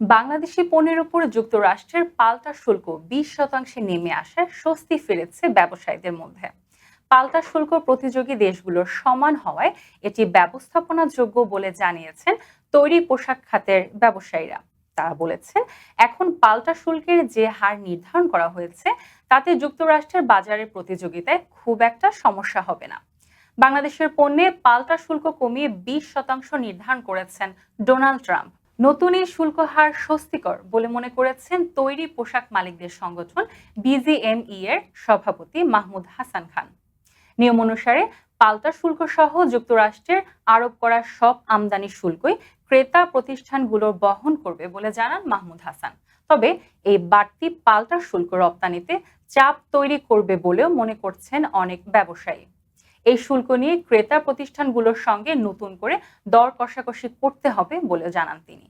বাংলাদেশি পণ্যের উপর যুক্তরাষ্ট্রের পাল্টা শুল্ক বিশ শতাংশে নেমে আসায় স্বস্তি ফিরেছে ব্যবসায়ীদের মধ্যে। পাল্টা শুল্ক প্রতিযোগী দেশগুলোর সমান হওয়ায় এটি ব্যবস্থাপনাযোগ্য বলে জানিয়েছেন তৈরি পোশাক খাতের ব্যবসায়ীরা। তারা বলেছেন, এখন পাল্টা শুল্কের যে হার নির্ধারণ করা হয়েছে, তাতে যুক্তরাষ্ট্রের বাজারের প্রতিযোগিতায় খুব একটা সমস্যা হবে না। বাংলাদেশের পণ্যে পাল্টা শুল্ক কমিয়ে বিশ শতাংশ নির্ধারণ করেছেন ডোনাল্ড ট্রাম্প। নতুন এই শুল্ক হার স্বস্তিকর বলে মনে করেছেন তৈরি পোশাক মালিকদের সংগঠন বিজিএমই এর সভাপতি মাহমুদ হাসান খান। নিয়ম অনুসারে পাল্টা শুল্ক সহ যুক্তরাষ্ট্রের আরোপ করা সব আমদানি শুল্কই ক্রেতা প্রতিষ্ঠানগুলোর বহন করবে বলে জানান মাহমুদ হাসান। তবে এই বাড়তি পাল্টা শুল্ক রপ্তানিতে চাপ তৈরি করবে বলেও মনে করছেন অনেক ব্যবসায়ী। এই শুল্ক নিয়ে ক্রেতা প্রতিষ্ঠানগুলোর সঙ্গে নতুন করে দর কষাকষি করতে হবে বলে জানান তিনি।